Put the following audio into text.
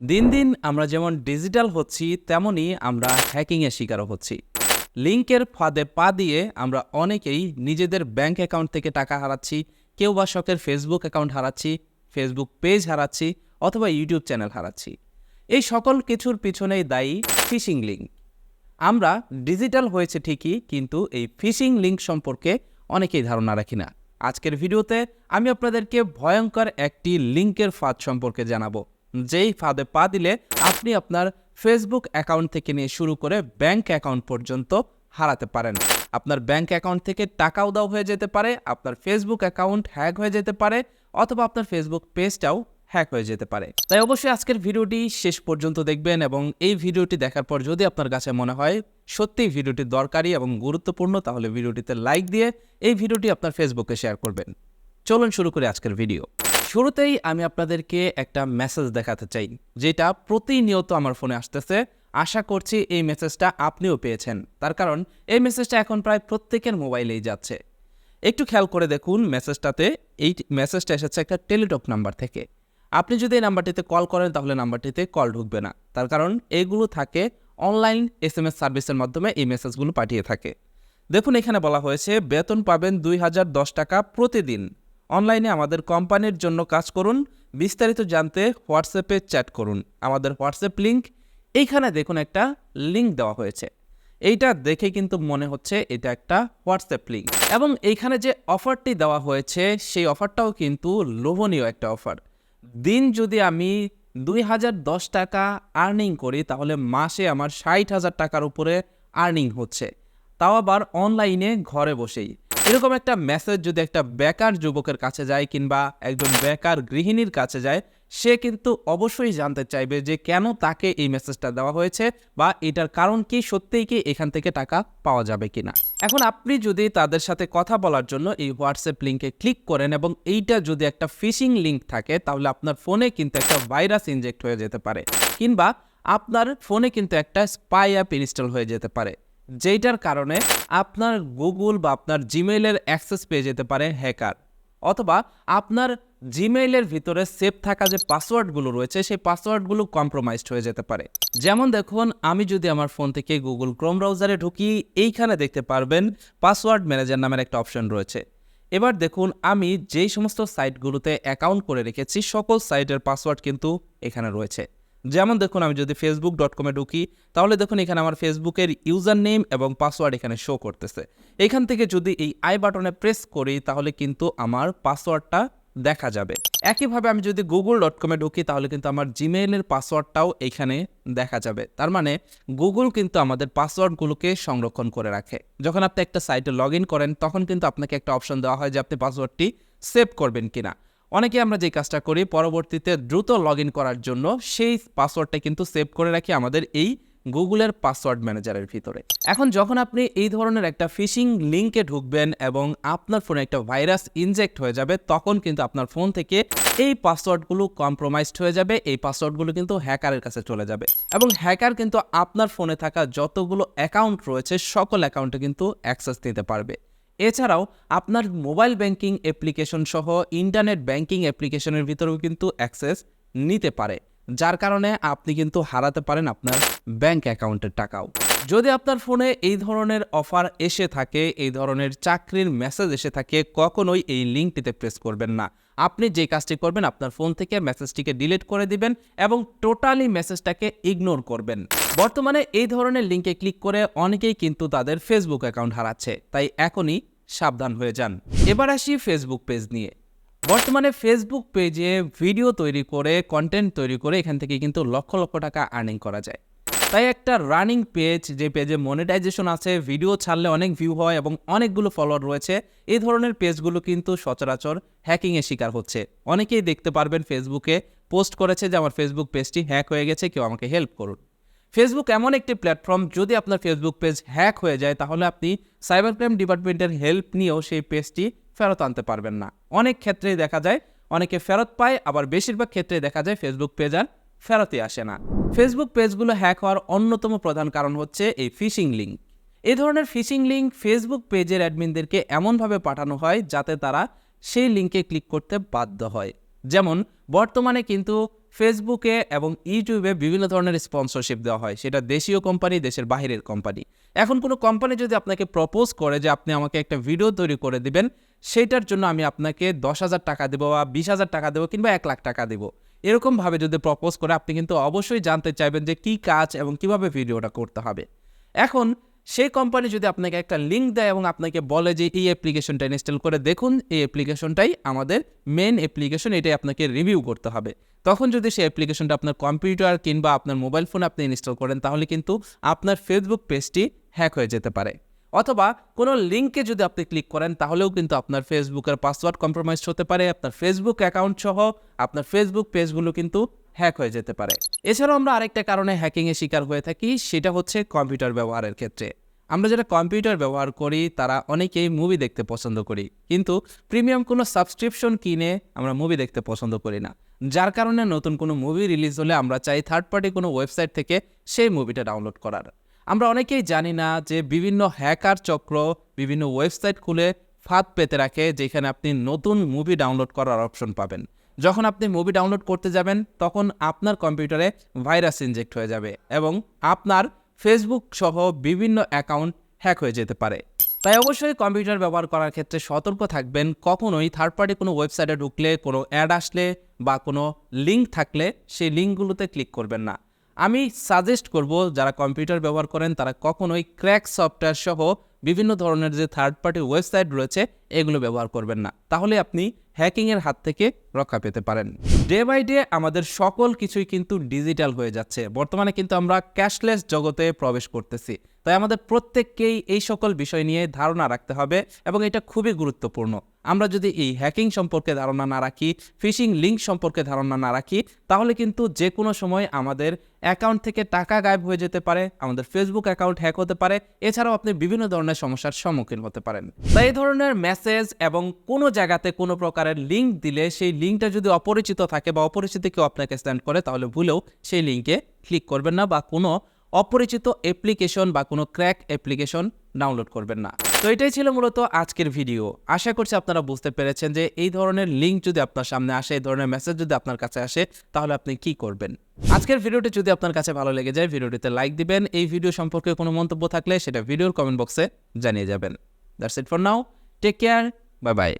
দিন দিন আমরা যেমন ডিজিটাল হচ্ছি তেমনই আমরা হ্যাকিংয়ের শিকারও হচ্ছি। লিঙ্কের ফাঁদে পা দিয়ে আমরা অনেকেই নিজেদের ব্যাংক অ্যাকাউন্ট থেকে টাকা হারাচ্ছি, কেউ বা শখের ফেসবুক অ্যাকাউন্ট হারাচ্ছি, ফেসবুক পেজ হারাচ্ছি, অথবা ইউটিউব চ্যানেল হারাচ্ছি। এই সকল কিছুর পিছনেই দায়ী ফিশিং লিঙ্ক আমরা ডিজিটাল হয়েছে ঠিকই, কিন্তু এই ফিশিং লিঙ্ক সম্পর্কে অনেকেই ধারণা রাখি না। আজকের ভিডিওতে আমি আপনাদেরকে ভয়ঙ্কর একটি লিঙ্কের ফাঁদ সম্পর্কে জানাব। যেই ফাঁদে পা দিলে আপনি আপনার ফেসবুক অ্যাকাউন্ট থেকে নিয়ে শুরু করে ব্যাংক অ্যাকাউন্ট পর্যন্ত হারাতে পারেন। আপনার ব্যাংক অ্যাকাউন্ট থেকে টাকা উদাও হয়ে যেতে পারে, আপনার ফেসবুক অ্যাকাউন্ট হ্যাক হয়ে যেতে পারে, অথবা আপনার ফেসবুক পেজটাও হ্যাক হয়ে যেতে পারে। তাই অবশ্যই আজকের ভিডিওটি শেষ পর্যন্ত দেখবেন এবং এই ভিডিওটি দেখার পর যদি আপনার কাছে মনে হয় সত্যিই ভিডিওটি দরকারি এবং গুরুত্বপূর্ণ, তাহলে ভিডিওটিতে লাইক দিয়ে এই ভিডিওটি আপনার ফেসবুকে শেয়ার করবেন। চলুন শুরু করি আজকের ভিডিও। শুরুতেই আমি আপনাদেরকে একটা মেসেজ দেখাতে চাই, যেটা প্রতিনিয়ত আমার ফোনে আসতেছে। আশা করছি এই মেসেজটা আপনিও পেয়েছেন। তার কারণ, এই মেসেজটা এখন প্রায় প্রত্যেকের মোবাইলেই যাচ্ছে। একটু খেয়াল করে দেখুন মেসেজটাতে এই মেসেজটা এসেছে একটা টেলিটক নাম্বার থেকে। আপনি যদি এই নাম্বারটিতে কল করেন, তাহলে নাম্বারটিতে কল ঢুকবে না। তার কারণ, এগুলো থাকে অনলাইন এস এম এস সার্ভিসের মাধ্যমে এই মেসেজগুলো পাঠিয়ে থাকে। দেখুন, এখানে বলা হয়েছে, বেতন পাবেন দুই হাজার দশ টাকা প্রতিদিন। অনলাইনে আমাদের কোম্পানির জন্য কাজ করুন। বিস্তারিত জানতে হোয়াটসঅ্যাপে চ্যাট করুন। আমাদের হোয়াটসঅ্যাপ লিঙ্ক এইখানে দেখুন একটা লিঙ্ক দেওয়া হয়েছে। এইটা দেখে কিন্তু মনে হচ্ছে এটা একটা হোয়াটসঅ্যাপ লিঙ্ক এবং এইখানে যে অফারটি দেওয়া হয়েছে, সেই অফারটাও কিন্তু লোভনীয় একটা অফার। দিন যদি আমি দুই হাজার দশ টাকা আর্নিং করি, তাহলে মাসে আমার ষাট হাজার টাকার উপরে আর্নিং হচ্ছে। তাও আবার অনলাইনে ঘরে বসেই। এরকম একটা মেসেজ যদি একটা বেকার যুবকের কাছে যায় কিংবা একজন বেকার গৃহিণীর কাছে যায়, সে কিন্তু অবশ্যই জানতে চাইবে যে কেন তাকে এই মেসেজটা দেওয়া হয়েছে বা এটার কারণ কি, সত্যিই কি এখান থেকে টাকা পাওয়া যাবে কিনা। এখন আপনি যদি তাদের সাথে কথা বলার জন্য এই হোয়াটসঅ্যাপ লিঙ্কে ক্লিক করেন এবং এইটা যদি একটা ফিশিং লিঙ্ক থাকে, তাহলে আপনার ফোনে কিন্তু একটা ভাইরাস ইনজেক্ট হয়ে যেতে পারে কিংবা আপনার ফোনে কিন্তু একটা স্পাই অ্যাপ ইনস্টল হয়ে যেতে পারে। যেইটার কারণে আপনার গুগল বা আপনার জিমেইলের অ্যাক্সেস পেয়ে যেতে পারে হ্যাকার। অথবা আপনার জিমেইলের ভিতরে সেভ থাকা যে পাসওয়ার্ডগুলো রয়েছে, সেই পাসওয়ার্ডগুলো কম্প্রোমাইজড হয়ে যেতে পারে। যেমন দেখুন, আমি যদি আমার ফোন থেকে গুগল ক্রোম ব্রাউজারে ঢুকি, এইখানে দেখতে পারবেন পাসওয়ার্ড ম্যানেজার নামের একটা অপশন রয়েছে। এবার দেখুন, আমি যেই সমস্ত সাইটগুলোতে অ্যাকাউন্ট করে রেখেছি, সকল সাইটের পাসওয়ার্ড কিন্তু এখানে রয়েছে। যেমন দেখুন, আমি যদি ফেসবুক ডট কমে ঢুকি, তাহলে দেখুন, এখানে আমার ফেসবুকের ইউজার নেম এবং পাসওয়ার্ড এখানে শো করতেছে। এখান থেকে যদি এই আই বাটনে প্রেস করি, তাহলে কিন্তু আমার পাসওয়ার্ডটা দেখা যাবে। একইভাবে আমি যদি গুগল ডট কমে ঢুকি, তাহলে কিন্তু আমার জিমেইলের পাসওয়ার্ডটাও এখানে দেখা যাবে। তার মানে গুগল কিন্তু আমাদের পাসওয়ার্ডগুলোকে সংরক্ষণ করে রাখে। যখন আপনি একটা সাইটে লগ করেন, তখন কিন্তু আপনাকে একটা অপশন দেওয়া হয় যে আপনি পাসওয়ার্ডটি সেভ করবেন কিনা। অনেকে আমরা যে কাজটা করি, পরবর্তীতে দ্রুত লগ করার জন্য সেই পাসওয়ার্ডটা কিন্তু সেভ করে রাখি আমাদের এই গুগলের পাসওয়ার্ড ম্যানেজারের ভিতরে। এখন যখন আপনি এই ধরনের একটা ফিশিং লিঙ্কে ঢুকবেন এবং আপনার ফোনে একটা ভাইরাস ইনজেক্ট হয়ে যাবে, তখন কিন্তু আপনার ফোন থেকে এই পাসওয়ার্ডগুলো কম্প্রোমাইজড হয়ে যাবে, এই পাসওয়ার্ডগুলো কিন্তু হ্যাকারের কাছে চলে যাবে। এবং হ্যাকার কিন্তু আপনার ফোনে থাকা যতগুলো অ্যাকাউন্ট রয়েছে, সকল অ্যাকাউন্টে কিন্তু অ্যাক্সেস নিতে পারবে। এছাড়াও আপনার মোবাইল ব্যাংকিং অ্যাপ্লিকেশন সহ ইন্টারনেট ব্যাংকিং অ্যাপ্লিকেশনের ভিতরেও কিন্তু অ্যাক্সেস নিতে পারে, যার কারণে আপনি কিন্তু হারাতে পারেন আপনার ব্যাংক অ্যাকাউন্টের টাকাও। যদি আপনার ফোনে এই ধরনের অফার এসে থাকে, এই ধরনের চাকরির মেসেজ এসে থাকে, কখনোই এই লিঙ্কটিতে প্রেস করবেন না। আপনি যে কাজটি করবেন আপনার ফোন থেকে মেসেজটিকে ডিলিট করে দিবেন এবং টোটালি মেসেজটাকে ইগনোর করবেন। বর্তমানে এই ধরনের লিঙ্কে ক্লিক করে অনেকেই কিন্তু তাদের ফেসবুক অ্যাকাউন্ট হারাচ্ছে, তাই এখনই সাবধান হয়ে যান। এবার আসি ফেসবুক পেজ নিয়ে। বর্তমানে ফেসবুক পেজে ভিডিও তৈরি করে কন্টেন্ট তৈরি করে এখান থেকে কিন্তু লক্ষ লক্ষ টাকা আর্নিং করা যায়। তাই একটা রানিং পেজ যে পেজে মনিটাইজেশন আছে ভিডিও ছাড়লে অনেক ভিউ হয় এবং অনেকগুলো ফলোয়ার রয়েছে, এই ধরনের পেজগুলো কিন্তু সচরাচর হ্যাকিংয়ের শিকার হচ্ছে। অনেকেই দেখতে পারবেন ফেসবুকে পোস্ট করেছে যে আমার ফেসবুক পেজটি হ্যাক হয়ে গেছে, কেউ আমাকে হেল্প করুন। ফেসবুক এমন একটি প্ল্যাটফর্ম যদি আপনার ফেসবুক পেজ হ্যাক হয়ে যায়, তাহলে আপনি সাইবার ক্রাইম ডিপার্টমেন্টের হেল্প নিয়েও সেই পেজটি ফেরত আনতে পারবেন না। অনেক ক্ষেত্রেই দেখা যায়, অনেকে ফেরত পায়, আবার বেশিরভাগ ক্ষেত্রে দেখা যায় ফেসবুক পেজ আর ফেরতই আসে না। ফেসবুক পেজগুলো হ্যাক হওয়ার অন্যতম প্রধান কারণ হচ্ছে এই ফিশিং লিঙ্ক এ ধরনের ফিশিং লিঙ্ক ফেসবুক পেজের অ্যাডমিনদেরকে এমনভাবে পাঠানো হয় যাতে তারা সেই লিঙ্কে ক্লিক করতে বাধ্য হয়। যেমন, বর্তমানে কিন্তু ফেসবুকে এবং ইউটিউবে বিভিন্ন ধরনের স্পন্সরশিপ দেওয়া হয়। সেটা দেশীয় কোম্পানি দেশের বাইরের কোম্পানি এখন কোনো কোম্পানি যদি আপনাকে প্রপোজ করে যে আপনি আমাকে একটা ভিডিও তৈরি করে দিবেন সেইটার জন্য আমি আপনাকে দশ হাজার টাকা দেবো বা বিশ হাজার টাকা দেবো কিংবা এক লাখ টাকা দেবো। এরকমভাবে যদি প্রপোজ করে, আপনি কিন্তু অবশ্যই জানতে চাইবেন যে কী কাজ এবং কীভাবে ভিডিওটা করতে হবে। এখন সেই কোম্পানি যদি আপনাকে একটা লিঙ্ক দেয় এবং আপনাকে বলে যে এই অ্যাপ্লিকেশনটা ইনস্টল করে দেখুন, এই অ্যাপ্লিকেশনটাই আমাদের মেন অ্যাপ্লিকেশন এটাই আপনাকে রিভিউ করতে হবে। তখন যদি সেই অ্যাপ্লিকেশনটা আপনার কম্পিউটার কিংবা আপনার মোবাইল ফোনে আপনি ইনস্টল করেন, তাহলে কিন্তু আপনার ফেসবুক পেজটি হ্যাক হয়ে যেতে পারে। অথবা কোনো লিঙ্কে যদি আপনি ক্লিক করেন, তাহলেও কিন্তু আপনার ফেসবুকের পাসওয়ার্ড কম্প্রোমাইজ হতে পারে, আপনার ফেসবুক অ্যাকাউন্ট সহ আপনার ফেসবুক পেজগুলো কিন্তু হ্যাক হয়ে যেতে পারে। এছাড়াও আমরা আরেকটা কারণে হ্যাকিংয়ের শিকার হয়ে থাকি, সেটা হচ্ছে কম্পিউটার ব্যবহারের ক্ষেত্রে। আমরা যারা কম্পিউটার ব্যবহার করি, তারা অনেকেই মুভি দেখতে পছন্দ করি, কিন্তু প্রিমিয়াম কোনো সাবস্ক্রিপশন কিনে আমরা মুভি দেখতে পছন্দ করি না। যার কারণে নতুন কোনো মুভি রিলিজ হলে আমরা চাই থার্ড পার্টি কোনো ওয়েবসাইট থেকে সেই মুভিটা ডাউনলোড করার। আমরা অনেকেই জানি না যে বিভিন্ন হ্যাকার চক্র বিভিন্ন ওয়েবসাইট খুলে ফাঁদ পেতে রাখে, যেখানে আপনি নতুন মুভি ডাউনলোড করার অপশন পাবেন। যখন আপনি মুভি ডাউনলোড করতে যাবেন, তখন আপনার কম্পিউটারে ভাইরাস ইনজেক্ট হয়ে যাবে এবং আপনার ফেসবুক সহ বিভিন্ন অ্যাকাউন্ট হ্যাক হয়ে যেতে পারে। তাই অবশ্যই কম্পিউটার ব্যবহার করার ক্ষেত্রে সতর্ক থাকবেন। কখনোই থার্ড পার্টি কোনো ওয়েবসাইটে ঢুকলে, কোনো অ্যাড আসলে বা কোনো লিঙ্ক থাকলে সেই লিঙ্কগুলোতে ক্লিক করবেন না। আমি সাজেস্ট করব যারা কম্পিউটার ব্যবহার করেন, তারা কখনোই ক্র্যাক সফটওয়্যার সহ বিভিন্ন ধরনের যে থার্ড পার্টি ওয়েবসাইট রয়েছে, এগুলো ব্যবহার করবেন না। তাহলে আপনি হ্যাকিংয়ের হাত থেকে রক্ষা পেতে পারেন। ডে বাই ডে আমাদের সকল কিছুই কিন্তু ডিজিটাল হয়ে যাচ্ছে। বর্তমানে কিন্তু আমরা ক্যাশলেস জগতে প্রবেশ করতেছি। তাই আমাদের প্রত্যেককেই এই সকল বিষয় নিয়ে ধারণা রাখতে হবে এবং এটা খুবই গুরুত্বপূর্ণ। আমরা যদি এই হ্যাকিং সম্পর্কে ধারণা না রাখি ফিশিং লিঙ্ক সম্পর্কে ধারণা না রাখি, তাহলে কিন্তু যে কোনো সময় আমাদের অ্যাকাউন্ট থেকে টাকা গায়েব হয়ে যেতে পারে, আমাদের ফেসবুক অ্যাকাউন্ট হ্যাক হতে পারে, এছাড়াও আপনি বিভিন্ন ধরনের সমস্যার সম্মুখীন হতে পারেন। তাই এই ধরনের মেসেজ এবং কোনো জায়গাতে কোনো প্রকারের লিঙ্ক দিলে সেই লিঙ্কটা যদি অপরিচিত থাকে বা অপরিচিত কেউ আপনাকে স্ট্যান্ড করে, তাহলে ভুলেও সেই লিঙ্কে ক্লিক করবেন না বা কোনো অপরিচিত অ্যাপ্লিকেশন বা কোনো ক্র্যাক অ্যাপ্লিকেশন ডাউনলোড করবেন না। তো এটাই ছিল মূলত আজকের ভিডিও আশা করছি আপনারা বুঝতে পেরেছেন যে এই ধরনের লিঙ্ক যদি আপনার সামনে আসে, এই ধরনের মেসেজ যদি আপনার কাছে আসে, তাহলে আপনি কি করবেন? আজকের ভিডিওটি যদি আপনার কাছে ভালো লেগে যায় ভিডিওটিতে লাইক দিবেন। এই ভিডিও সম্পর্কে কোনো মন্তব্য থাকলে সেটা ভিডিওর কমেন্ট বক্সে জানিয়ে যাবেন। That's it for now take care bye bye